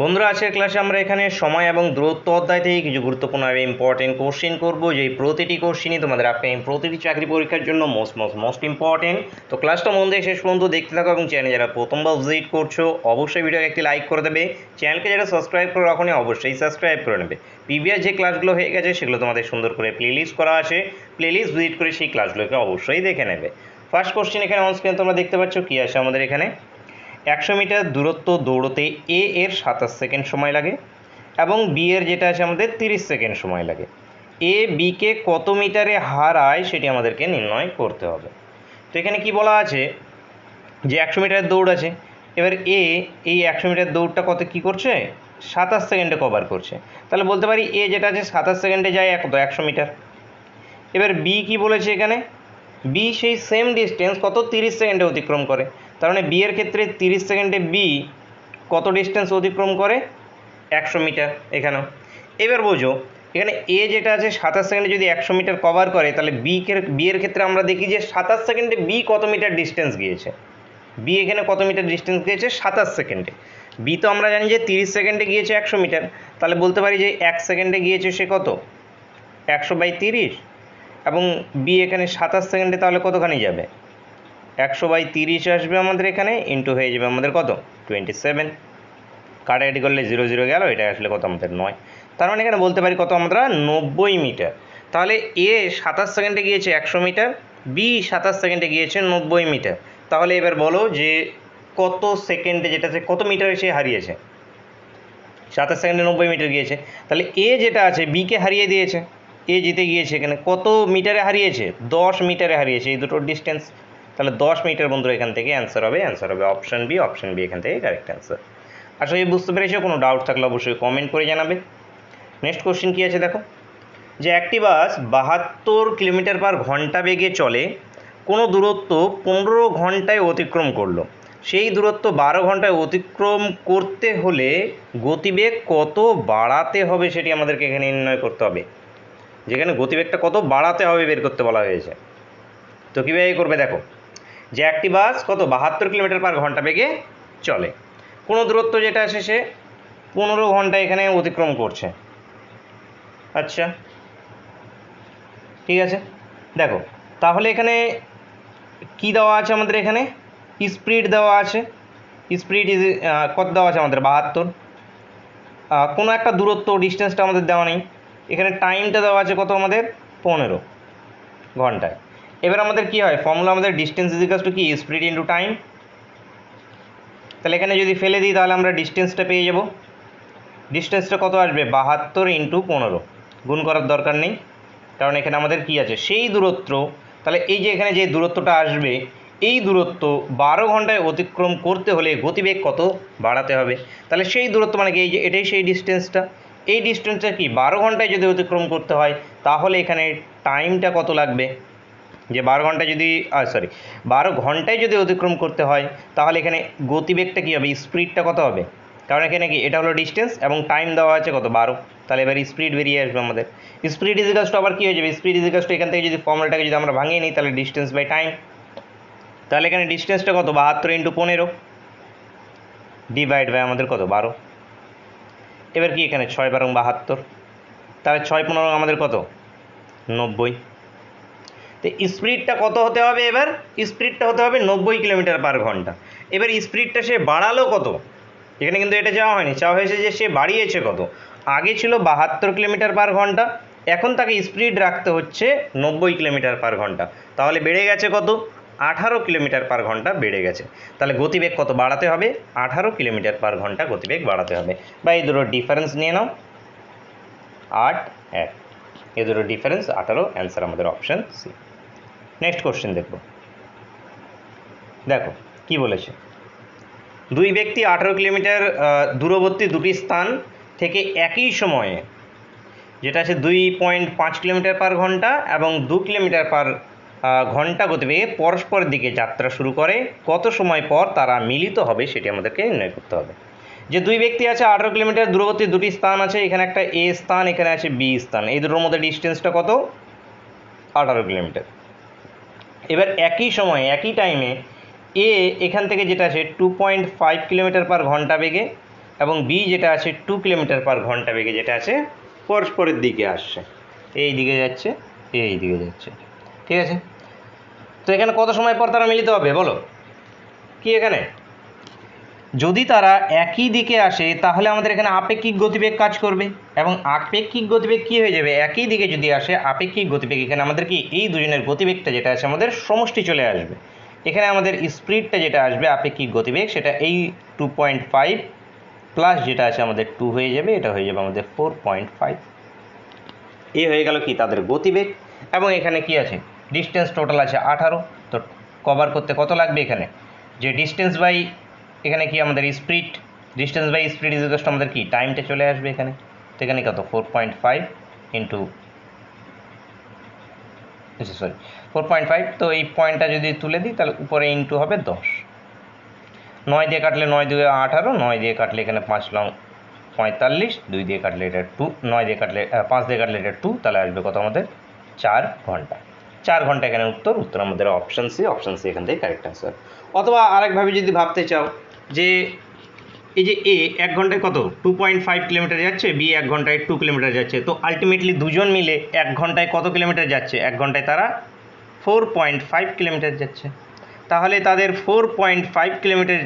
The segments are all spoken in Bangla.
বন্ধুরা, আজকের ক্লাসে আমরা এখানে সময় এবং দূরত্ব অধ্যায় থেকে কিছু গুরুত্বপূর্ণ এবং ইম্পর্টেন্ট কোশ্চেন করব। যে প্রতিটি কোশ্চেনই তোমাদের আপকামিং প্রতিটি চাকরি পরীক্ষার জন্য মোস্ট মোস্ট মোস্ট ইম্পর্টেন্ট তো ক্লাসটা মন দিয়ে শেষ পর্যন্ত দেখতে থাকো এবং চ্যানেল যারা প্রথমবার ভিজিট করছ, অবশ্যই ভিডিও একটি লাইক করে দেবে। চ্যানেলকে যারা সাবস্ক্রাইব করে রাখো অবশ্যই সাবস্ক্রাইব করে নেবে। প্রিভিয়াস যে ক্লাসগুলো হয়ে গেছে, সেগুলো তোমাদের সুন্দর করে প্লেলিস্ট করা আছে। প্লেলিস্ট ভিজিট করে সেই ক্লাসগুলোকে অবশ্যই দেখে নেবে। ফার্স্ট কোশ্চেন এখানে অন স্ক্রিনে তোমরা দেখতে পাচ্ছ, কী আছে আমাদের এখানে? একশো মিটার দূরত্ব দৌড়তে এ এর সাতাশ সেকেন্ড সময় লাগে এবং বি এর যেটা আছে আমাদের তিরিশ সেকেন্ড সময় লাগে। এ বিকে কত মিটারে হারায় সেটি আমাদেরকে নির্ণয় করতে হবে। তো এখানে কি বলা আছে? যে একশো মিটারের দৌড় আছে। এবার এ এই একশো মিটার দৌড়টা কত কি করছে? সাতাশ সেকেন্ডে কভার করছে। তাহলে বলতে পারি এ যেটা আছে সাতাশ সেকেন্ডে যায় কত একশো মিটার। এবার বি কি বলেছে এখানে? বি সেই সেম ডিস্টেন্স কত? তিরিশ সেকেন্ডে অতিক্রম করে। তার মানে বি এর ক্ষেত্রে তিরিশ সেকেন্ডে বি কত ডিস্টেন্স অতিক্রম করে? একশো মিটার এখানেও। এবার বোঝো, এখানে এ যেটা আছে, সাতাশ সেকেন্ডে যদি একশো মিটার কভার করে, তাহলে বি বি এর ক্ষেত্রে আমরা দেখি যে সাতাশ সেকেন্ডে বি কত মিটার ডিস্টেন্স গিয়েছে? বি এখানে কত মিটার ডিস্টেন্স গিয়েছে? সাতাশ সেকেন্ডে। বি তো আমরা জানি যে তিরিশ সেকেন্ডে গিয়েছে একশো মিটার তাহলে বলতে পারি যে এক সেকেন্ডে গিয়েছে সে কত? একশো বাই তিরিশ। এবং বি এখানে সাতাশ সেকেন্ডে তাহলে কতখানি যাবে? একশো বাই তিরিশ আসবে আমাদের এখানে ইন্টু হয়ে যাবে আমাদের কত? টোয়েন্টি সেভেন কাটাকাটি করলে জিরো জিরো গেল, এটা আসলে কত আমাদের নয়। তার মানে এখানে বলতে পারি কত আমরা নব্বই মিটার। তাহলে এ সাতাশ সেকেন্ডে গিয়েছে একশো মিটার, বি সাতাশ সেকেন্ডে গিয়েছে নব্বই মিটার। তাহলে এবার বলো যে কত সেকেন্ডে যেটা কত মিটারে সে হারিয়েছে? সাতাশ সেকেন্ডে নব্বই মিটার গিয়েছে। তাহলে এ যেটা আছে বিকে হারিয়ে দিয়েছে। এ জিতে গিয়েছে এখানে। কত মিটারে হারিয়েছে? দশ মিটারে হারিয়েছে। এই দুটোর ডিস্টেন্স তাহলে দশ মিটার বন্ধুরা এখান থেকে অ্যান্সার হবে অ্যান্সার হবে অপশান বি অপশান বি এখান থেকে কারেক্ট অ্যান্সার আশা করি বুঝতে পেরেছ, কোনো ডাউট থাকলে অবশ্যই কমেন্ট করে জানাবে। নেক্সট কোশ্চেন কী আছে দেখো? যে একটি বাস বাহাত্তর কিলোমিটার পার ঘণ্টা বেগে চলে, কোনো দূরত্ব পনেরো ঘন্টায় অতিক্রম করল। সেই দূরত্ব বারো ঘন্টায় অতিক্রম করতে হলে গতিবেগ কত বাড়াতে হবে সেটি আমাদেরকে এখানে নির্ণয় করতে হবে। যেখানে গতিবেগটা কত বাড়াতে হবে বের করতে বলা হয়েছে। তো কীভাবে করবে দেখো? যে একটি বাস কত? বাহাত্তর কিলোমিটার পার ঘণ্টা বেগে চলে। কোনো দূরত্ব যেটা আছে সে পনেরো ঘণ্টা এখানে অতিক্রম করছে। আচ্ছা। ঠিক আছে? দেখো, তাহলে এখানে কি দেওয়া আছে আমাদের এখানে? স্পিড দেওয়া আছে। স্পিড ইজ কত দেওয়া আছে আমাদের? বাহাত্তর। কোনো একটা দূরত্ব ডিস্টেন্সটা আমাদের দেওয়া নেই। এখানে টাইমটা দেওয়া আছে কত আমাদের? পনেরো ঘন্টায়। এবার আমাদের কি হয়? ফর্মুলা আমাদের ডিস্টেন্স ইজিকাস টু কি? স্পিড ইন্টু টাইম তাহলে এখানে যদি ফেলে দিই, তাহলে আমরা ডিস্টেন্সটা পেয়ে যাব। ডিস্টেন্সটা কত আসবে? বাহাত্তর ইন্টু পনেরো। গুণ করার দরকার নেই। কারণ এখানে আমাদের কি আছে? সেই দূরত্ব। তাহলে এই যে এখানে যে দূরত্বটা আসবে, এই দূরত্ব বারো ঘন্টায় অতিক্রম করতে হলে গতিবেগ কত? বাড়াতে হবে। তাহলে সেই দূরত্ব মানে কি? এই যে এটাই সেই ডিস্টেন্সটা এই ডিস্টেন্সটা কি? বারো ঘন্টায় যদি অতিক্রম করতে হয়, তাহলে এখানে টাইমটা কত লাগবে? যে বারো ঘন্টায় যদি সরি বারো ঘন্টায় যদি অতিক্রম করতে হয়, তাহলে এখানে গতিবেগটা কী হবে? স্পিডটা কত হবে? কারণ এখানে কি, এটা হলো ডিস্টেন্স এবং টাইম দেওয়া আছে কত? বারো। তাহলে এবার স্পিড বেরিয়ে আসবে আমাদের। স্পিড ইজিকাস টু আবার কী হয়ে যাবে? স্পিড ইজিকাস টু এখান থেকে যদি ফর্মুলাটাকে যদি আমরা ভাঙিয়ে নিই, তাহলে ডিস্টেন্স বাই টাইম তাহলে এখানে ডিস্টেন্সটা কত? বাহাত্তর ইন্টু পনেরো। ডিভাইড বাই আমাদের কত? বারো। এবার কি এখানে ছয় বারং বাহাত্তর? তাহলে ছয় পনেরো আমাদের কত? নব্বই। তো স্পিডটা কত হতে হবে এবার? স্পিডটা হতে হবে নব্বই কিলোমিটার পার ঘণ্টা। এবার স্পিডটা সে বাড়ালো কত? এখানে কিন্তু এটা চাওয়া হয়নি। চাওয়া হয়েছে যে সে বাড়িয়েছে কত? আগে ছিল বাহাত্তর কিলোমিটার পার ঘণ্টা। এখন তাকে স্পিড রাখতে হচ্ছে নব্বই কিলোমিটার পার ঘণ্টা। তাহলে বেড়ে গেছে কত? আঠারো কিলোমিটার পার ঘণ্টা বেড়ে গেছে। তাহলে গতিবেগ কত বাড়াতে হবে? আঠারো কিলোমিটার পার ঘণ্টা গতিবেগ বাড়াতে হবে। বা এই দুটো ডিফারেন্স নিয়ে নাও। আট, এক। এ দুটো ডিফারেন্স আঠারো অ্যান্সার আমাদের অপশান সি নেক্সট কোশ্চেন দেখব দেখো, কি বলেছে? দুই ব্যক্তি আঠারো কিলোমিটার দূরবর্তী দুটি স্থান থেকে একই সময়ে, যেটা আছে দুই পয়েন্ট পাঁচ কিলোমিটার পার ঘণ্টা এবং দু কিলোমিটার পার ঘণ্টা গতিবেগে পরস্পরের দিকে যাত্রা শুরু করে, কত সময় পর তারা মিলিত হবে সেটি আমাদেরকে নির্ণয় করতে হবে। যে দুই ব্যক্তি আছে আঠারো কিলোমিটার, দূরবর্তী দুটি স্থান আছে, এখানে একটা এ স্থান, এখানে আছে বি স্থান। এই দুটোর মধ্যে ডিস্টেন্সটা কত? আঠারো কিলোমিটার। এবার একই সময়ে, একই টাইমে এ এখান থেকে যেটা আছে two point five kilometre per ঘণ্টা বেগে এবং বি যেটা আছে টু কিলোমিটার পার ঘণ্টা বেগে যেটা আছে পরস্পরের দিকে আসছে। এই দিকে যাচ্ছে, এই দিকে যাচ্ছে। ঠিক আছে? তো এখানে কত সময় পর তারা মিলিত হবে বলো? কি এখানে? যদি তারা একই দিকে আসে, তাহলে আমাদের এখানে আপেক্ষিক গতিবেগ কাজ করবে। এবং আপেক্ষিক গতিবেগ কী হয়ে যাবে? একই দিকে যদি আসে, আপেক্ষিক গতিবেগ এখানে আমাদের কি? এই দুজনের গতিবেগটা যেটা আছে, আমাদের সমষ্টি চলে আসবে। এখানে আমাদের স্পিডটা যেটা আসবে, আপেক্ষিক গতিবেগ, সেটা এই টু পয়েন্ট ফাইভ প্লাস যেটা আছে, আমাদের টু হয়ে যাবে, এটা হয়ে যাবে আমাদের ফোর পয়েন্ট ফাইভ এই হয়ে গেল কি? তাদের গতিবেগ। এবং এখানে কি আছে? ডিস্টেন্স টোটাল আছে আঠারো। তো কভার করতে কত লাগবে এখানে? যে ডিস্টেন্স বাই এখানে কি আমাদের speed distance by speed is আমাদের কি? টাইমটা চলে আসবে এখানে। তো এখানে কত? Four point five into sorry four point five তো এই পয়েন্টটা যদি তুলে দিই, তাহলে উপরে ইন্টু হবে দশ। নয় দিয়ে কাটলে নয় দুয়ে আঠারো, নয় দিয়ে কাটলে এখানে পাঁচ লং পঁয়তাল্লিশ, দুই দিয়ে কাটলে এটা টু নয় দিয়ে কাটলে পাঁচ দিয়ে কাটলে এটা টু তাহলে আসবে কত আমাদের? চার ঘণ্টা। চার ঘণ্টা এখানে উত্তর উত্তর আমাদের অপশান সি অপশান সি এখান থেকে কারেক্ট অ্যান্সার অথবা আরেকভাবে যদি ভাবতে চাও যে এই যে এ এক ঘন্টায় কত? টু পয়েন্ট ফাইভ কিলোমিটার যাচ্ছে বি এক ঘন্টায় টু কিলোমিটার যাচ্ছে। তো আলটিমেটলি দুজন মিলে এক ঘন্টায় কত কিলোমিটার যাচ্ছে? এক ঘন্টায় তারা ফোর পয়েন্ট ফাইভ কিলোমিটার যাচ্ছে। তাহলে তাদের ফোর পয়েন্ট ফাইভ কিলোমিটার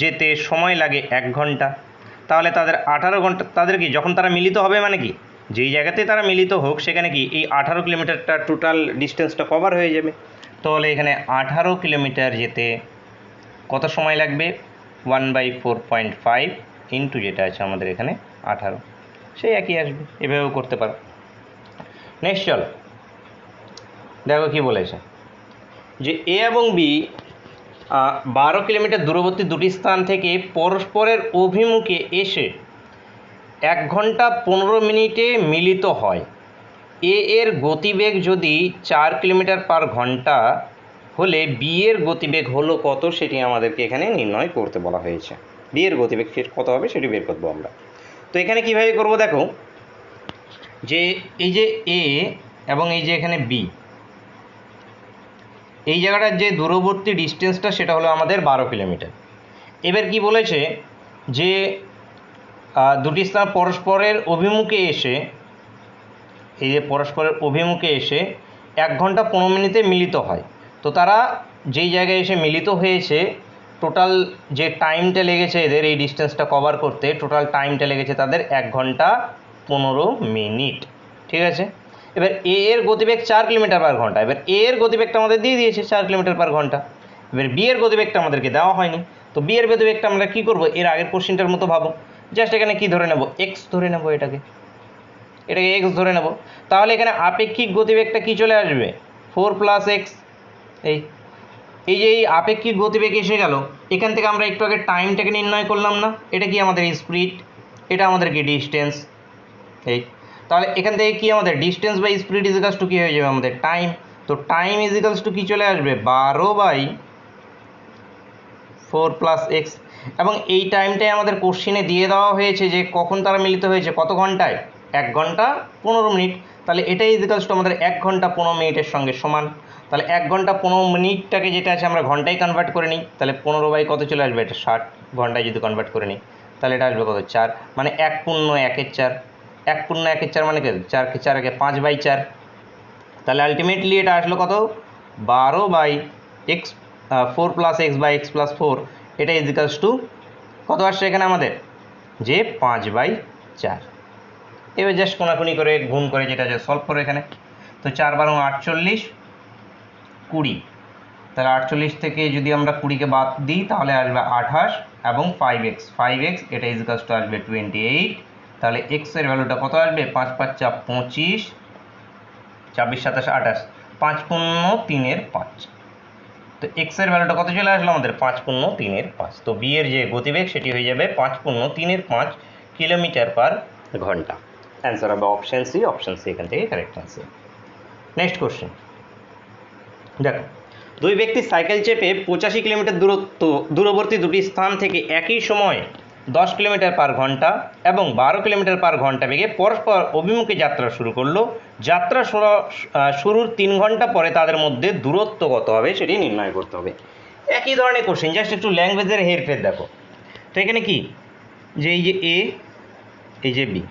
যেতে সময় লাগে এক ঘণ্টা। তাহলে তাদের আঠারো ঘণ্টা, তাদের কি, যখন তারা মিলিত হবে মানে কি? যেই জায়গাতে তারা মিলিত হোক, সেখানে কি এই আঠারো কিলোমিটারটা টোটাল ডিস্টেন্সটা কভার হয়ে যাবে। তাহলে এখানে আঠারো কিলোমিটার যেতে কত সময় লাগবে? One by four point five into যেটা আছে আমাদের এখানে আঠারো। সেই একই আসবে, এভাবেও করতে পারো। নেক্সট চল। দেখো কি বলেছে। যে এ এবং বি বারো কিলোমিটার দূরবর্তী দুটি স্থান থেকে পরস্পরের অভিমুখে এসে এক ঘণ্টা পনেরো মিনিটে মিলিত হয়। এ এর গতিবেগ যদি চার কিলোমিটার পার ঘণ্টা হলে বি এর গতিবেগ হলো কত সেটি আমাদেরকে এখানে নির্ণয় করতে বলা হয়েছে। বি এর গতিবেগ কত হবে সেটি বের করব আমরা। তো এখানে কীভাবে করব দেখো, যে এই যে এ এবং এই যে এখানে বি এই জায়গাটার যে দূরবর্তী ডিস্টেন্সটা সেটা হলো আমাদের বারো কিলোমিটার। এবার কি বলেছে যে দুটি স্থান পরস্পরের অভিমুখে এসে, এই যে পরস্পরের অভিমুখে এসে এক ঘণ্টা পনেরো মিনিটে মিলিত হয়। তো তারা যেই জায়গায় এসে মিলিত হয়েছে টোটাল যে টাইমটা লেগেছে এদের, এই ডিস্টেন্সটা কভার করতে টোটাল টাইমটা লেগেছে তাদের এক ঘণ্টা পনেরো মিনিট ঠিক আছে? এবার এ এর গতিবেগ চার কিলোমিটার পার ঘণ্টা, এবার এ এর গতিবেগটা আমাদের দিয়ে দিয়েছে চার কিলোমিটার পার ঘণ্টা, এবার বি এর গতিবেগটা আমাদেরকে দেওয়া হয়নি, তো বি এর গতিবেগটা আমরা কী করব? এর আগের কোশ্চিনটার মতো ভাবো জাস্ট এখানে কি ধরে নেব? এক্স ধরে নেব এটাকে এটাকে এক্স ধরে নেব, তাহলে এখানে আপেক্ষিক গতিবেগটা কি চলে আসবে? ফোর প্লাস এক্স এই এই যে এই আপেক্ষিক গতিবেগ এসে গেল, এখান থেকে আমরা একটু আগে টাইমটাকে নির্ণয় করলাম না? এটা কি আমাদের স্পিড এটা আমাদের কি ডিস্টেন্স এই, তাহলে এখান থেকে কি আমাদের distance by speed equals to কী হয়ে যাবে আমাদের টাইম তো টাইম ইজিকালস টু কী চলে আসবে? বারো বাই ফোর প্লাস এক্স এবং এই টাইমটাই আমাদের কোশ্চিনে দিয়ে দেওয়া হয়েছে যে কখন তারা মিলিত হয়েছে? কত ঘন্টায়? এক ঘণ্টা পনেরো মিনিট। তাহলে এটাই ইজিকালস টু আমাদের এক ঘণ্টা পনেরো মিনিটের সঙ্গে সমান। তাহলে এক ঘণ্টা পনেরো মিনিটটাকে যেটা আছে আমরা ঘন্টায় কনভার্ট করে নিই। তাহলে পনেরো বাই কত চলে আসবে? এটা ষাট। ঘন্টায় যদি কনভার্ট করে নিই, তাহলে এটা আসবে কত? চার। মানে এক পূর্ণ একের চার। এক পূর্ণ একের চার মানে চারকে চার একে পাঁচ বাই চার। তাহলে আলটিমেটলি এটা আসলো কত? বারো by x four plus x by x plus four এটা ইজিকালস টু কত আসছে এখানে আমাদের? যে পাঁচ বাই চার। এবার জাস্ট কোনাকুনি করে, গুণ করে যেটা আছে সলভ করে এখানে। তো চার বারো আটচল্লিশ কুড়ি। তাহলে আটচল্লিশ থেকে যদি আমরা কুড়িকে বাদ দিই, তাহলে আসবে আঠাশ এবং ফাইভ এক্স ফাইভ এক্স এটা ইজিকালস টু আসবে টোয়েন্টি এইট তাহলে এক্সের ভ্যালুটা কত আসবে? পাঁচ পাঁচ চা পঁচিশ, ছাব্বিশ, সাতাশ, আঠাশ। পাঁচ পূর্ণ তিনের পাঁচ। তো এক্সের ভ্যালুটা কত চলে আসলো আমাদের? পাঁচ পূর্ণ তিনের পাঁচ। তো বিয়ের যে গতিবেগ, সেটি হয়ে যাবে পাঁচ পূর্ণ তিনের পাঁচ কিলোমিটার পার ঘণ্টা। অ্যান্সার হবে অপশান সি অপশান সি এখান থেকে কারেক্ট অ্যান্সার নেক্সট কোশ্চেন দেখো, দুই ব্যক্তি সাইকেল চেপে পঁচাশি কিলোমিটার দূরত্ব, দূরবর্তী দুটি স্থান থেকে একই সময় দশ কিলোমিটার পার ঘণ্টা এবং বারো কিলোমিটার পার ঘণ্টা বেগে পরস্পর অভিমুখে যাত্রা শুরু করল। যাত্রা শুরুর তিন ঘণ্টা পরে তাদের মধ্যে দূরত্ব কত হবে সেটি নির্ণয় করতে হবে। একই ধরনের কোশ্চেন জাস্ট একটু ল্যাঙ্গুয়েজের হেরফের দেখো। তো এখানে কি? যে এই যে এ এই যে বি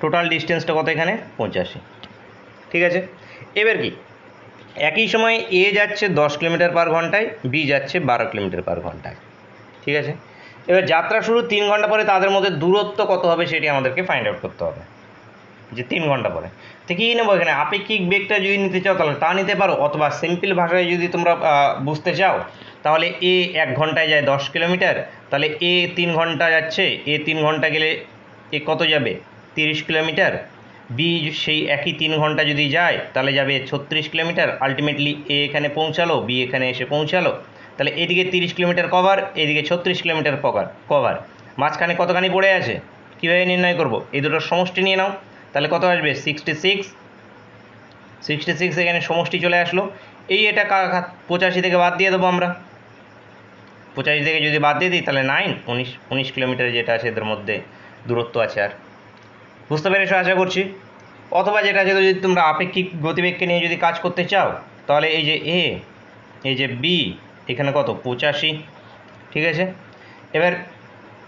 টোটাল ডিস্টেন্সটা কত এখানে? পঁচাশি। ঠিক আছে? এবার কি? একই সময় এ যাচ্ছে দশ কিলোমিটার পার ঘন্টায় বি যাচ্ছে বারো কিলোমিটার পার ঘন্টায়। ঠিক আছে? এবার যাত্রা শুরু তিন ঘণ্টা পরে তাদের মধ্যে দূরত্ব কত হবে সেটি আমাদেরকে ফাইন্ড আউট করতে হবে। যে তিন ঘণ্টা পরে। তো কী নেব এখানে? আপেক্ষিক বেগটা যদি নিতে চাও তাহলে তা নিতে পারো, অথবা সিম্পল ভাষায় যদি তোমরা বুঝতে চাও, তাহলে এ এক ঘন্টায় যায় দশ কিলোমিটার, তাহলে এ তিন ঘণ্টা যাচ্ছে এ তিন ঘণ্টা গেলে এ কত যাবে? তিরিশ কিলোমিটার। বি সেই একই তিন ঘণ্টা যদি যায়, তাহলে যাবে ছত্রিশ কিলোমিটার। আলটিমেটলি এ এখানে পৌঁছালো বি এখানে এসে পৌঁছালো। তাহলে এদিকে তিরিশ কিলোমিটার কভার এদিকে ছত্রিশ কিলোমিটার কভার কভার মাঝখানে কতখানি পড়ে আছে? কীভাবে নির্ণয় করব? এই দুটোর সমষ্টি নিয়ে নাও। তাহলে কত আসবে? সিক্সটি সিক্স সিক্সটি সিক্স এখানে সমষ্টি চলে আসলো। এই এটা পঁচাশি থেকে বাদ দিয়ে দেবো আমরা। পঁচাশি থেকে যদি বাদ দিয়ে দিই, তাহলে নাইন উনিশ উনিশ কিলোমিটার যেটা আছে, এদের মধ্যে দূরত্ব আছে আর। বুঝতে পেরেছ? আশা করছি। অথবা যেটা আছে যদি তোমরা আপেক্ষিক গতিবেগকে নিয়ে যদি কাজ করতে চাও, তাহলে এই যে এ এই যে বি এখানে কত? পঁচাশি। ঠিক আছে? এবার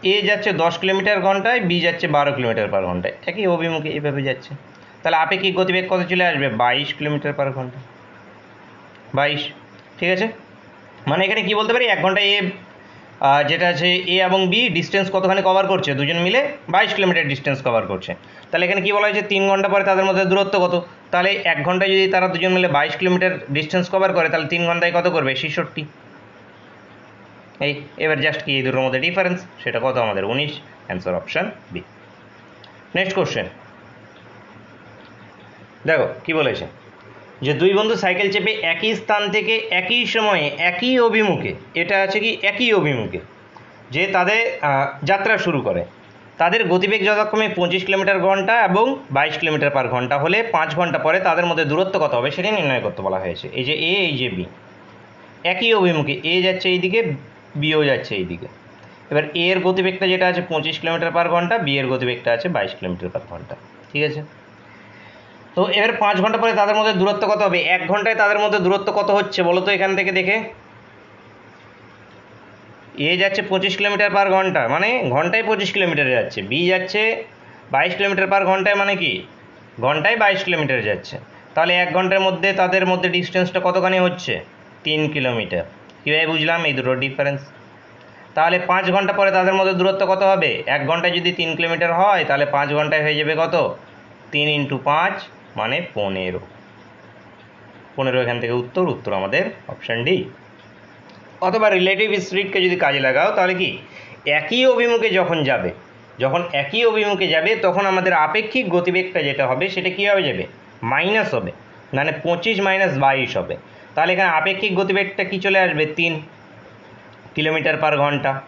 এ যাচ্ছে দশ কিলোমিটার ঘন্টায় বি যাচ্ছে বারো কিলোমিটার পার ঘন্টায়। একই অভিমুখে এভাবে যাচ্ছে। তাহলে আপেক্ষিক গতিবেগ কত চলে আসবে? বাইশ কিলোমিটার পার ঘণ্টা। বাইশ। ঠিক আছে? মানে এখানে কি বলতে পারি? এক ঘন্টায় এ যেটা আছে এ এবং বি ডিস্টেন্স কতখানি কভার করছে? দুজন মিলে বাইশ কিলোমিটার ডিস্টেন্স কভার করছে। তাহলে এখানে কি বলা হয়েছে? তিন ঘণ্টা পরে তাদের মধ্যে দূরত্ব কত? তাহলে এক ঘন্টায় যদি তারা দুজন মিলে বাইশ কিলোমিটার ডিস্টেন্স কভার করে, তাহলে তিন ঘন্টায় কত করবে? ছেষট্টি। এই, এবার জাস্ট কি? এই দুটোর মধ্যে ডিফারেন্স সেটা কত আমাদের? উনিশ। Answer option B next question দেখো, কি বলেছে? যে দুই বন্ধু সাইকেল চেপে একই স্থান থেকে একই সময়ে একই অভিমুখে, এটা আছে কি একই অভিমুখে, যে তাদের যাত্রা শুরু করে। তাদের গতিবেগ যথাক্রমে পঁচিশ কিলোমিটার ঘণ্টা এবং বাইশ কিলোমিটার পার ঘণ্টা হলে পাঁচ ঘণ্টা পরে তাদের মধ্যে দূরত্ব কত হবে সেটা নির্ণয় করতে বলা হয়েছে। এই যে এ, এই যে বি, একই অভিমুখে, এ যাচ্ছে এইদিকে, বিও যাচ্ছে এইদিকে। এবার এ এর গতিবেগটা যেটা আছে পঁচিশ কিলোমিটার পার ঘণ্টা, বি এর গতিবেগটা আছে বাইশ কিলোমিটার পার ঘণ্টা, ঠিক আছে? তো এবার পাঁচ ঘণ্টা পরে তাদের মধ্যে দূরত্ব কত হবে? এক ঘন্টায় তাদের মধ্যে দূরত্ব কত হচ্ছে বলো তো এখান থেকে দেখে? এ যাচ্ছে পঁচিশ কিলোমিটার পার ঘণ্টা মানে ঘন্টায় পঁচিশ কিলোমিটার যাচ্ছে। বি যাচ্ছে বাইশ কিলোমিটার পার ঘন্টায় মানে কি? ঘন্টায় বাইশ কিলোমিটার যাচ্ছে। তাহলে এক ঘণ্টার মধ্যে তাদের মধ্যে ডিস্টেন্সটা কতখানি হচ্ছে? তিন কিলোমিটার। কীভাবে বুঝলাম? এই দুটো ডিফারেন্স তাহলে পাঁচ ঘণ্টা পরে তাদের মধ্যে দূরত্ব কত হবে? এক ঘন্টায় যদি তিন কিলোমিটার হয়, তাহলে পাঁচ ঘন্টায় হয়ে যাবে কত? তিন ইন্টু পাঁচ। মানে পনেরো। পনেরো এখান থেকে উত্তর উত্তর আমাদের অপশান ডি অথবা রিলেটিভ স্পিডকে যদি কাজে লাগাও, তাহলে কি? একই অভিমুখে যখন যাবে, যখন একই অভিমুখে যাবে, তখন আমাদের আপেক্ষিক গতিবেগটা যেটা হবে, সেটা কীভাবে যাবে? মাইনাস হবে। মানে পঁচিশ মাইনাস বাইশ হবে। তাহলে এখানে আপেক্ষিক গতিবেগটা কী চলে আসবে? তিন কিলোমিটার পার ঘণ্টা।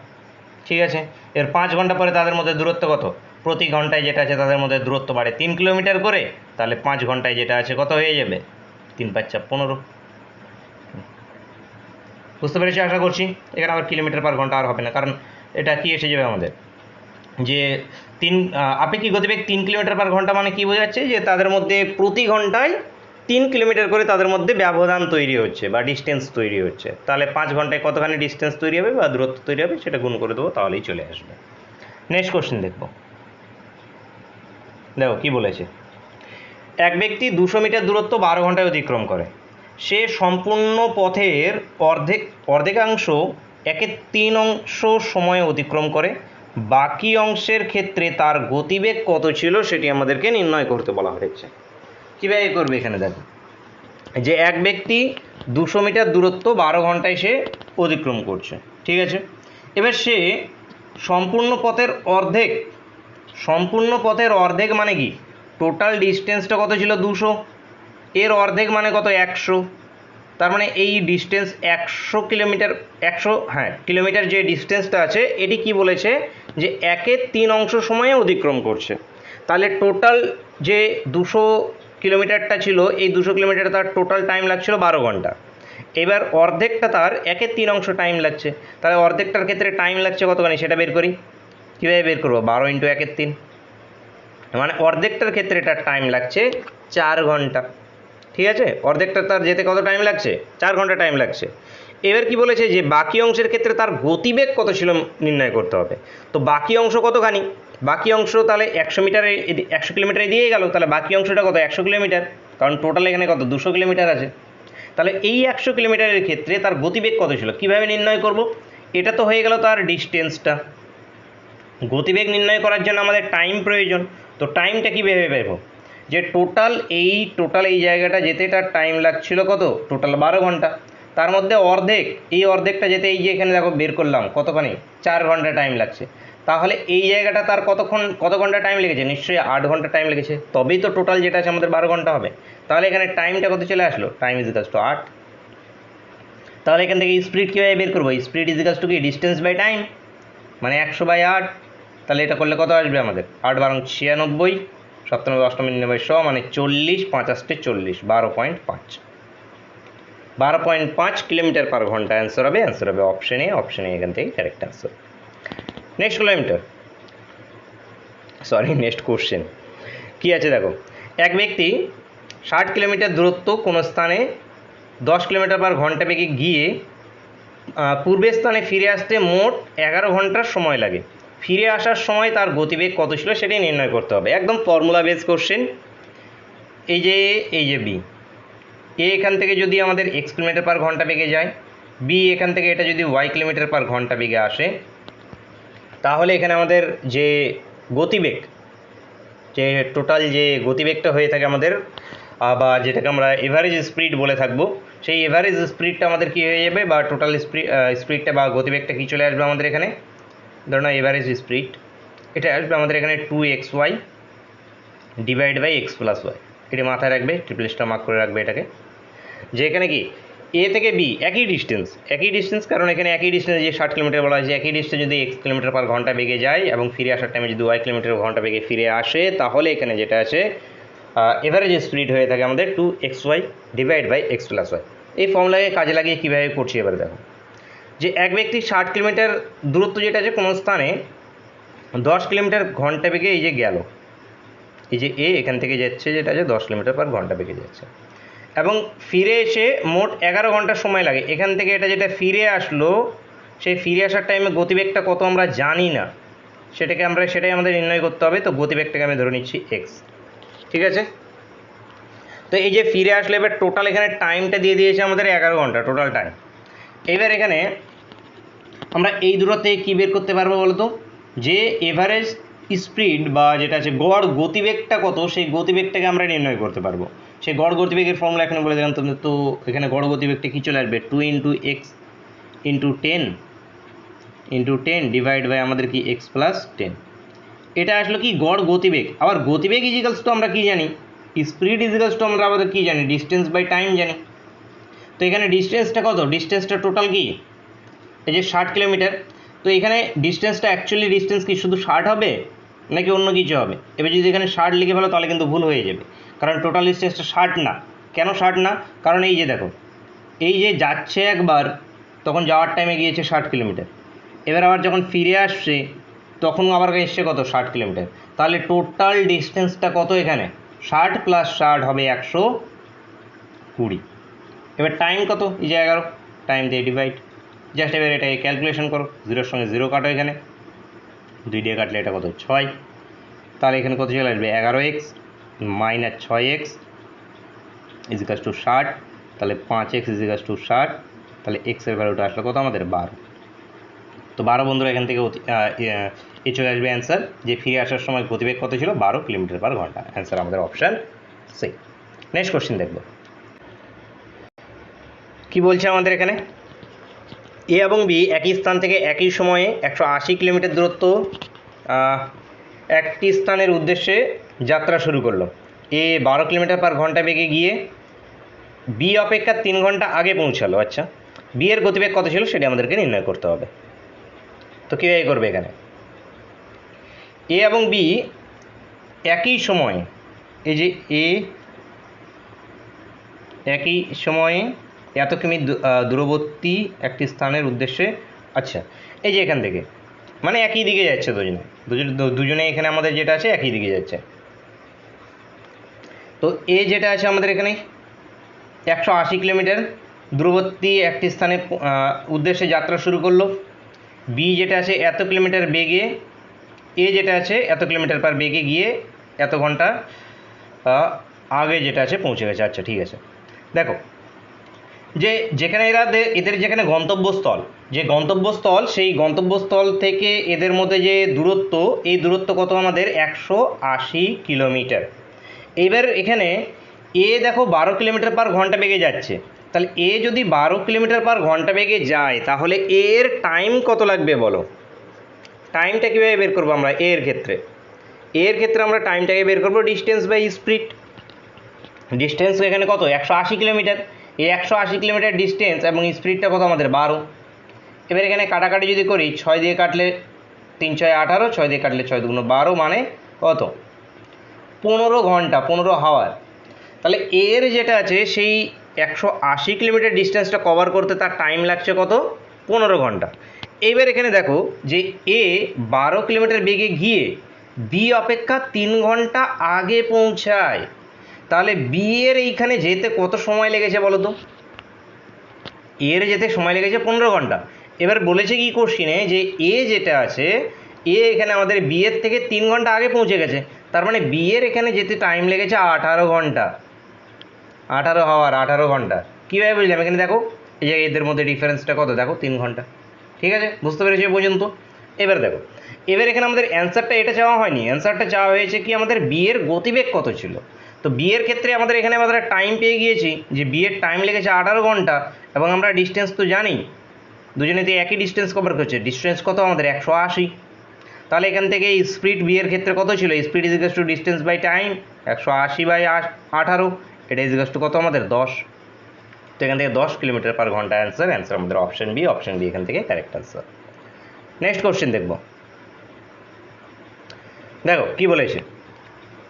ঠিক আছে? এর পাঁচ ঘণ্টা পরে তাদের মধ্যে দূরত্ব কত? প্রতি ঘন্টায় যেটা আছে তাদের মধ্যে দূরত্ব বাড়ে তিন কিলোমিটার করে, তাহলে পাঁচ ঘন্টায় যেটা আছে কত হয়ে যাবে? তিন পাঁচা পনেরো। বুঝতে পেরেছি? আশা করছি। এখানে আবার কিলোমিটার পার ঘণ্টা আর হবে না, কারণ এটা কি এসে যাবে আমাদের? যে তিন আপেক্ষিক গতিবেগ তিন কিলোমিটার পার ঘণ্টা মানে কি বোঝাচ্ছে? যে তাদের মধ্যে প্রতি ঘন্টায় তিন কিলোমিটার করে তাদের মধ্যে ব্যবধান তৈরি হচ্ছে বা ডিস্টেন্স তৈরি হচ্ছে। তাহলে পাঁচ ঘন্টায় কতখানি ডিস্টেন্স তৈরি হবে বা দূরত্ব তৈরি হবে সেটা গুণ করে দেবো, তাহলেই চলে আসবে। নেক্সট কোশ্চেন দেখব। দেখো, কি বলেছে? এক ব্যক্তি দুশো মিটার দূরত্ব বারো ঘন্টায় অতিক্রম করে। সে সম্পূর্ণ পথের অর্ধেক, অর্ধেকাংশ একে তিন অংশ সময়ে অতিক্রম করে। বাকি অংশের ক্ষেত্রে তার গতিবেগ কত ছিল সেটি আমাদেরকে নির্ণয় করতে বলা হয়েছে। কীভাবে করবে এখানে দেখো? যে এক ব্যক্তি দুশো মিটার দূরত্ব বারো ঘন্টায় সে অতিক্রম করছে। ঠিক আছে? এবার সে সম্পূর্ণ পথের অর্ধেক সম্পূর্ণ পথের অর্ধেক মানে কি? টোটাল ডিস্টেন্সটা কত ছিল? দুশো। এর অর্ধেক মানে কত? একশো। তার মানে এই ডিস্টেন্স একশো কিলোমিটার, একশো হ্যাঁ কিলোমিটার যে ডিস্টেন্সটা আছে, এটি কি বলেছে? যে একের তিন অংশ সময়ে অতিক্রম করছে। তাহলে টোটাল যে দুশো কিলোমিটারটা ছিল, এই দুশো কিলোমিটার তার টোটাল টাইম লাগছিল বারো ঘণ্টা। এবার অর্ধেকটা তার একের তিন অংশ টাইম লাগছে। তাহলে অর্ধেকটার ক্ষেত্রে টাইম লাগছে কতখানি? সেটা বের করি। কীভাবে বের করব? বারো ইন্টু একের তিন। মানে অর্ধেকটার ক্ষেত্রে এটার টাইম লাগছে চার ঘণ্টা। ঠিক আছে? অর্ধেকটা তার যেতে কত টাইম লাগছে? চার ঘণ্টা টাইম লাগছে। এবার কি বলেছে যে বাকি অংশের ক্ষেত্রে তার গতিবেগ কত ছিল নির্ণয় করতে হবে। তো বাকি অংশ কতখানি? বাকি অংশ তাহলে একশো মিটারে একশো কিলোমিটারে দিয়ে গেল। তাহলে বাকি অংশটা কত? একশো কিলোমিটার কারণ টোটাল এখানে কত? দুশো কিলোমিটার আছে। তাহলে এই একশো কিলোমিটারের ক্ষেত্রে তার গতিবেগ কত ছিল? কীভাবে নির্ণয় করব? এটা তো হয়ে গেল তার ডিস্টেন্সটা গতিবেগ নির্ণয় করার জন্য আমাদের টাইম প্রয়োজন। তো টাইমটা কীভাবে পাবো যে টোটাল এই টোটাল এই জায়গাটা যেতে তার টাইম লাগছিল কত? টোটাল বারো ঘণ্টা। তার মধ্যে অর্ধেক, এই অর্ধেকটা যেতে এই যে এখানে দেখো বের করলাম, কতখানি? চার ঘণ্টা টাইম লাগছে। তাহলে এই জায়গাটা তার কতক্ষণ, কত ঘণ্টা টাইম লেগেছে? নিশ্চয়ই আট ঘণ্টা টাইম লেগেছে। তবেই তো টোটাল যেটা আছে আমাদের বারো ঘণ্টা হবে। তাহলে এখানে টাইমটা কত চলে আসলো? টাইম ইজ ইকাস টু আট। তাহলে এখান থেকে স্পিড কীভাবে বের করব? স্পিড ইজ ইকাস টু কি? ডিস্টেন্স বাই টাইম মানে একশো বাই আট। তাহলে এটা করলে কত আসবে আমাদের? আট বারং ছিয়ানব্বই, সপ্তানব্বই অষ্টমী নিরানব্বই শ মানে চল্লিশ পাঁচাশটে চল্লিশ, বারো পয়েন্ট পাঁচ। বারো পয়েন্ট পাঁচ কিলোমিটার পার ঘণ্টা অ্যান্সার হবে অ্যান্সার হবে অপশন অপশন এখান থেকে correct answer next kilometre sorry next question কী আছে দেখো? এক ব্যক্তি ষাট কিলোমিটার দূরত্ব কোনো স্থানে দশ কিলোমিটার পার ঘণ্টা বেগে গিয়ে পূর্বের স্থানে ফিরে আসতে মোট এগারো ঘণ্টার সময় লাগে। ফিরে আসার সময় তার গতিবেগ কত ছিল সেটাই নির্ণয় করতে হবে। একদম ফর্মুলা বেস কোশ্চেন এই যে এই যে বি এ এখান থেকে যদি আমাদের এক্স কিলোমিটার পার ঘণ্টা বেগে যায় বি এখান থেকে এটা যদি ওয়াই কিলোমিটার পার ঘণ্টা বেগে আসে, তাহলে এখানে আমাদের যে গতিবেগ, যে টোটাল যে গতিবেগটা হয়ে থাকে আমাদের বা যেটাকে আমরা এভারেজ স্পিড বলে থাকব, সেই এভারেজ স্পিডটা আমাদের কী হয়ে যাবে বা টোটাল স্পিড স্পিডটা বা গতিবেগটা কী চলে আসবে আমাদের এখানে? ধরো না এভারেজ স্পিড এটা আসবে আমাদের এখানে two x y divide by x plus y এটি মাথায় রাখবে ট্রিপল স্টার মার্ক করে রাখবে এটাকে। যে এখানে কি? এ থেকে বি একই ডিস্টেন্স একই ডিস্টেন্স কারণ এখানে একই ডিস্টেন্স যে ষাট কিলোমিটার বলা হয়েছে একই ডিস্টেন্স যদি এক্স কিলোমিটার পার ঘণ্টা বেগে যায় এবং ফিরে আসার টাইমে যদি ওয়াই কিলোমিটার ঘণ্টা বেগে ফিরে আসে, তাহলে এখানে যেটা আছে এভারেজ স্পিড হয়ে থাকে আমাদের two x y divide by x plus y এই ফর্মুলাকে কাজে লাগিয়ে কীভাবে করছি এবার দেখো। যে এক ব্যক্তি ষাট কিলোমিটার দূরত্ব যেটা আছে কোনো স্থানে, দশ কিলোমিটার ঘণ্টা বেগে এই যে গেল। এই যে এ এখান থেকে যাচ্ছে যেটা আছে দশ কিলোমিটার পার ঘণ্টা বেগে যাচ্ছে। এবং ফিরে এসে মোট এগারো ঘণ্টা সময় লাগে। এখান থেকে এটা যেটা ফিরে আসলো, সেই ফিরে আসার টাইমে গতিবেগটা কত আমরা জানি না। সেটাকে আমরা, সেটাই আমাদের নির্ণয় করতে হবে। তো গতিবেগটাকে আমি ধরে নিচ্ছি এক্স ঠিক আছে? তো এই যে ফিরে আসলে এবার টোটাল এখানে টাইমটা দিয়ে দিয়েছে আমাদের এগারো ঘণ্টা টোটাল টাইম এবার এখানে আমরা এই দূরত্বে কী বের করতে পারব বলতো? যে এভারেজ স্পিড বা যেটা আছে গড় গতিবেগটা কত, সেই গতিবেগটাকে আমরা নির্ণয় করতে পারব। সেই গড় গতিবেগের ফর্মুলা এখানে বলে দিলাম তোমাদের তো এখানে গড় গতিবেগটা কী চলে আসবে? Two into x into ten into ten divide by আমাদের কি এক্স প্লাস টেন এটা আসলো কি? গড় গতিবেগ। আবার গতিবেগ ইজিক্যালস তো আমরা কী জানি? স্পিড ইজিক্যালস তো আমরা আমাদের কী জানি? ডিস্টেন্স বাই টাইম জানি। তো এখানে ডিস্টেন্সটা কত? ডিস্টেন্সটা টোটাল কি? এই যে ষাট কিলোমিটার, তো এখানে ডিস্টেন্সটা অ্যাকচুয়ালি ডিস্টেন্স কি, শুধু ষাট হবে? নাকি অন্য কিছু হবে? এবার যদি এখানে ষাট লিখে ফেলো, তাহলে কিন্তু ভুল হয়ে যাবে। কারণ টোটাল ডিস্টেন্সটা ষাট না। কেন ষাট না? কারণ এই যে দেখো, এই যে যাচ্ছে একবার, তখন যাওয়ার টাইমে গিয়েছে ষাট কিলোমিটার। এবার আবার যখন ফিরে আসছে তখন আবার এসছে কত? ষাট কিলোমিটার। তাহলে টোটাল ডিস্টেন্সটা কত এখানে? ষাট প্লাস ষাট হবে একশো কুড়ি। এবার টাইম কত? এই যে এগারো। টাইম দিয়ে ডিভাইড জাস্ট এবার এটাকে ক্যালকুলেশন করো। জিরোর সঙ্গে জিরো কাটো এখানে। দুই দিয়ে কাটলে এটা কত? ছয়। তাহলে এখানে কত চলে আসবে? এগারো এক্স মাইনাস ছয় এক্স ইজিকাস টু ষাট। তাহলে পাঁচ এক্স ইজিকাস টু ষাট। তাহলে এক্সের ভ্যালুটা আসলো কত? আমাদের বারো। তো বারো বন্ধুরা এখান থেকে আহ, এ চলে আসবে অ্যান্সার যে ফিরে আসার সময় গতিবেগ কত ছিল? বারো কিলোমিটার পার ঘণ্টা। অ্যান্সার আমাদের অপশান সি নেক্সট কোশ্চেন দেখব। কি বলছে আমাদের এখানে? এ এবং বি একই স্থান থেকে একই সময়ে একশো আশি কিলোমিটার দূরত্ব একটি স্থানের উদ্দেশ্যে যাত্রা শুরু করল। এ বারো কিলোমিটার পার ঘণ্টা বেগে গিয়ে বি অপেক্ষা তিন ঘণ্টা আগে পৌঁছালো। আচ্ছা বি এর গতিবেগ কত ছিল সেটা আমাদেরকে নির্ণয় করতে হবে। তো কীভাবে করবে এখানে? এ এবং বি একই সময়ে, এই যে এ, একই সময়ে এত কিমি দূরবর্তী একটি স্থানের উদ্দেশ্যে আচ্ছা এই যে এখান থেকে মানে একই দিকে যাচ্ছে দুজনে দুজনে এখানে আমাদের যেটা আছে একই দিকে যাচ্ছে। তো এ যেটা আছে আমাদের এখানে, একশো আশি কিলোমিটার দূরবর্তী একটি স্থানে উদ্দেশ্যে যাত্রা শুরু করল। বি যেটা আছে এত কিলোমিটার বেগে, এ যেটা আছে এত কিলোমিটার পার বেগে গিয়ে এত ঘণ্টা আগে যেটা আছে পৌঁছে গেছে। আচ্ছা ঠিক আছে। দেখো যে যেখানে এরা এদের যেখানে গন্তব্যস্থল, যে গন্তব্যস্থল, সেই গন্তব্যস্থল থেকে এদের মধ্যে যে দূরত্ব, এই দূরত্ব কত আমাদের? একশো আশি কিলোমিটার। এবার এখানে এ দেখো বারো কিলোমিটার পার ঘণ্টা বেগে যাচ্ছে। তাহলে এ যদি বারো কিলোমিটার পার ঘণ্টা বেগে যায়, তাহলে এর টাইম কত লাগবে বলো? টাইমটা কীভাবে বের করব আমরা? এর ক্ষেত্রে। এর ক্ষেত্রে আমরা টাইমটাকে বের করব ডিস্টেন্স বাই স্পিড ডিস্টেন্স এখানে কত? একশো আশি কিলোমিটার। এই একশো আশি কিলোমিটার ডিস্টেন্স এবং স্পিডটা কত আমাদের? বারো। এবার এখানে কাটাকাটি যদি করি, ছয় দিয়ে কাটলে তিন ছয় আঠারো, ছয় দিয়ে কাটলে ছয় দুগুণ বারো মানে কত? পনেরো ঘণ্টা, পনেরো হাওয়ার তাহলে এর যেটা আছে, সেই একশো আশি কিলোমিটার ডিস্টেন্সটা কভার করতে তার টাইম লাগছে কত? পনেরো ঘণ্টা। এইবার এখানে দেখো যে এ বারো কিলোমিটার বেগে গিয়ে, বি অপেক্ষা তিন ঘণ্টা আগে পৌঁছায়। তাহলে বি এর এইখানে যেতে কত সময় লেগেছে বলো তো? এর যেতে সময় লেগেছে পনেরো ঘণ্টা। এবার বলেছে কি কোশ্চিনে যে এ যেটা আছে এ এখানে আমাদের বি এর থেকে তিন ঘণ্টা আগে পৌঁছে গেছে। তার মানে বি এর এখানে যেতে টাইম লেগেছে আঠারো ঘণ্টা। আঠারো হাওয়ার আঠারো ঘণ্টা। কীভাবে বুঝলাম? এখানে দেখো, এই যে এদের মধ্যে ডিফারেন্সটা কত? দেখো, তিন ঘণ্টা। ঠিক আছে? বুঝতে পেরেছি পর্যন্ত? এবার দেখো, এবার এখানে আমাদের অ্যান্সারটা এটা চাওয়া হয়নি। অ্যান্সারটা চাওয়া হয়েছে কি আমাদের বিয়ের গতিবেগ কত ছিল? তো বিয়ের ক্ষেত্রে আমাদের এখানে আমাদের টাইম পেয়ে গিয়েছি যে বিয়ের টাইম লেগেছে আঠারো ঘণ্টা এবং আমরা ডিস্টেন্স তো জানি। দুজনেতে একই ডিস্টেন্স কভার করছে। ডিস্টেন্স কত? আমাদের একশো আশি। তাহলে এখান থেকে স্পিড বিয়ের ক্ষেত্রে কত ছিল? স্পিড ইজিকাস টু ডিস্টেন্স বাই টাইম একশো আশি বাই আঠারো। এটা ইজিকাস টু কত? আমাদের দশ। তো এখান থেকে দশ কিলোমিটার পার ঘণ্টা অ্যান্সার অ্যান্সার আমাদের অপশন বি অপশন বি এখান থেকে কারেক্ট অ্যান্সার নেক্সট কোশ্চেন দেখব। দেখো, কি বলেছে?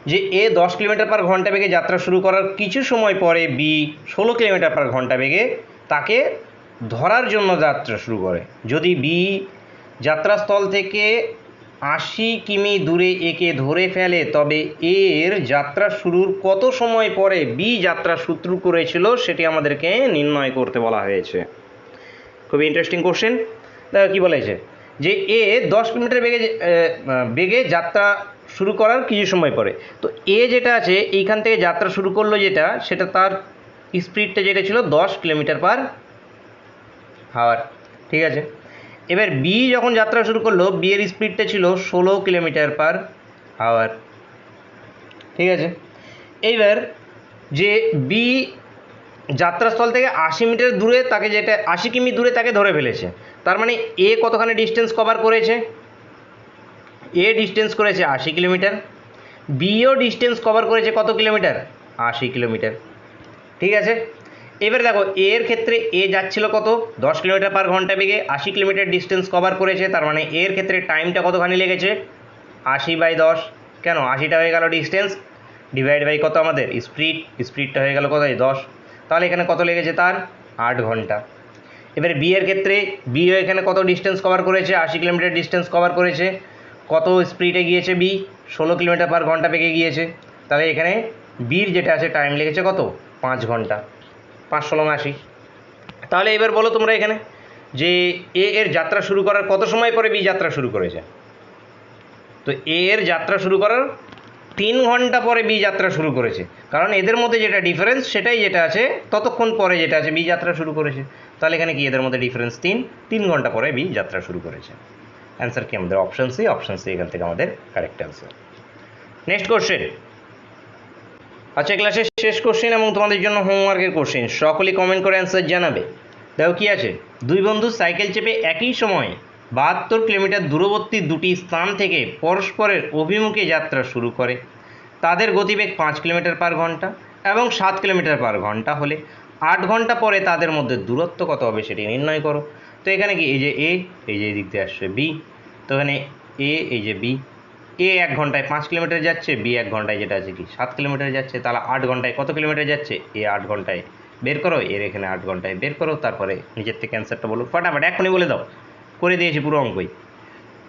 যে এ দশ কিলোমিটার পার ঘণ্টা বেগে যাত্রা শুরু করার কিছু সময় পরে বি ষোলো কিলোমিটার পার ঘণ্টা বেগে তাকে ধরার জন্য যাত্রা শুরু করে। যদি বি যাত্রাস্থল থেকে আশি কিমি দূরে একে ধরে ফেলে, তবে এর যাত্রা শুরুর কত সময় পরে বি যাত্রা শুরু করেছিল সেটি আমাদেরকে নির্ণয় করতে বলা হয়েছে। খুবই ইন্টারেস্টিং কোশ্চেন দেখো কী বলেছে? যে এ দশ কিলোমিটার বেগে বেগে যাত্রা শুরু করার কিছু সময় পরে। তো এ যেটা আছে, এইখান থেকে যাত্রা শুরু করল যেটা, সেটা তার স্পিডটা যেটা ছিল দশ কিলোমিটার পার হাওয়ার। ঠিক আছে? এবার বি যখন যাত্রা শুরু করল, বি এর স্পিডটা ছিল ষোলো কিলোমিটার পার হাওয়ার। ঠিক আছে? এইবার যে বি যাত্রাস্থল থেকে আশি মিটার দূরে তাকে যেটা, আশি কিমি দূরে তাকে ধরে ফেলেছে। তার মানে এ কতখানি ডিস্টেন্স কভার করেছে? এ ডিস্টেন্স করেছে আশি কিলোমিটার। বিও ডিস্টেন্স কভার করেছে কত কিলোমিটার? আশি কিলোমিটার। ঠিক আছে? এবারে দেখো এর ক্ষেত্রে এ যাচ্ছিল কত? দশ কিলোমিটার পার ঘণ্টা বেগে আশি কিলোমিটার ডিস্টেন্স কভার করেছে। তার মানে এর ক্ষেত্রে টাইমটা কতখানি লেগেছে? আশি বাই দশ। কেন? আশিটা হয়ে গেল ডিস্টেন্স ডিভাইড বাই কত আমাদের? স্পিড স্পিডটা হয়ে গেল এই দশ। তাহলে এখানে কত লেগেছে তার? আট ঘণ্টা। এবারে বি এর ক্ষেত্রে বিও এখানে কত ডিস্টেন্স কভার করেছে? আশি কিলোমিটার ডিস্টেন্স কভার করেছে। কত স্পিডে গিয়েছে বি ষোলো কিলোমিটার পার ঘণ্টা বেগে গিয়েছে। তাহলে এখানে বির যেটা আছে টাইম লেগেছে কত? পাঁচ ঘণ্টা। পাঁচ ষোলো আশি। তাহলে এবার বলো তোমরা এখানে যে এ এর যাত্রা শুরু করার কত সময় পরে বি যাত্রা শুরু করেছে? তো এ এর যাত্রা শুরু করার তিন ঘণ্টা পরে বি যাত্রা শুরু করেছে। কারণ এদের মধ্যে যেটা ডিফারেন্স সেটাই যেটা আছে, ততক্ষণ পরে যেটা আছে বি যাত্রা শুরু করেছে। তাহলে এখানে কি এদের মধ্যে ডিফারেন্স তিন? তিন ঘণ্টা পরে বি যাত্রা শুরু করেছে। অ্যান্সার কি? আমাদের অপশন সি অপশন সি এখান থেকে আমাদের কারেক্ট অ্যান্সার নেক্সট কোশ্চেন আচ্ছা ক্লাসের শেষ কোশ্চেন এবং তোমাদের জন্য হোমওয়ার্কের কোশ্চেন সকলেই কমেন্ট করে অ্যান্সার জানাবে। দেখো কি আছে? দুই বন্ধু সাইকেল চেপে একই সময়ে বাহাত্তর কিলোমিটার দূরবর্তী দুটি স্থান থেকে পরস্পরের অভিমুখে যাত্রা শুরু করে। তাদের গতিবেগ পাঁচ কিলোমিটার পার ঘণ্টা এবং সাত কিলোমিটার পার ঘণ্টা হলে। আট ঘণ্টা পরে তাদের মধ্যে দূরত্ব কত হবে সেটি নির্ণয় করো। তো এখানে কি? এই যে এ, এই যে এই দিক দিয়ে আসছে বি। তো এখানে এ, এই যে বি। এ এক ঘন্টায় পাঁচ কিলোমিটার যাচ্ছে, বি এক ঘন্টায় যেটা আছে কি? সাত কিলোমিটার যাচ্ছে, তাহলে আট ঘন্টায় কত কিলোমিটার যাচ্ছে? এ আট ঘন্টায় বের করো, এর এখানে আট ঘন্টায় বের করো, তারপরে নিজের থেকে অ্যান্সারটা বলো। ফটাফট এখনই বলে দাও, করে দিয়েছি পুরো অঙ্কই।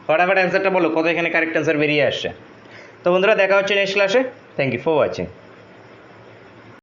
ফটাফট অ্যান্সারটা বলো, কত এখানে কারেক্ট অ্যান্সার বেরিয়ে আসছে। তো বন্ধুরা, দেখা হচ্ছে নেক্সট ক্লাসে থ্যাংক ইউ ফর ওয়াচিং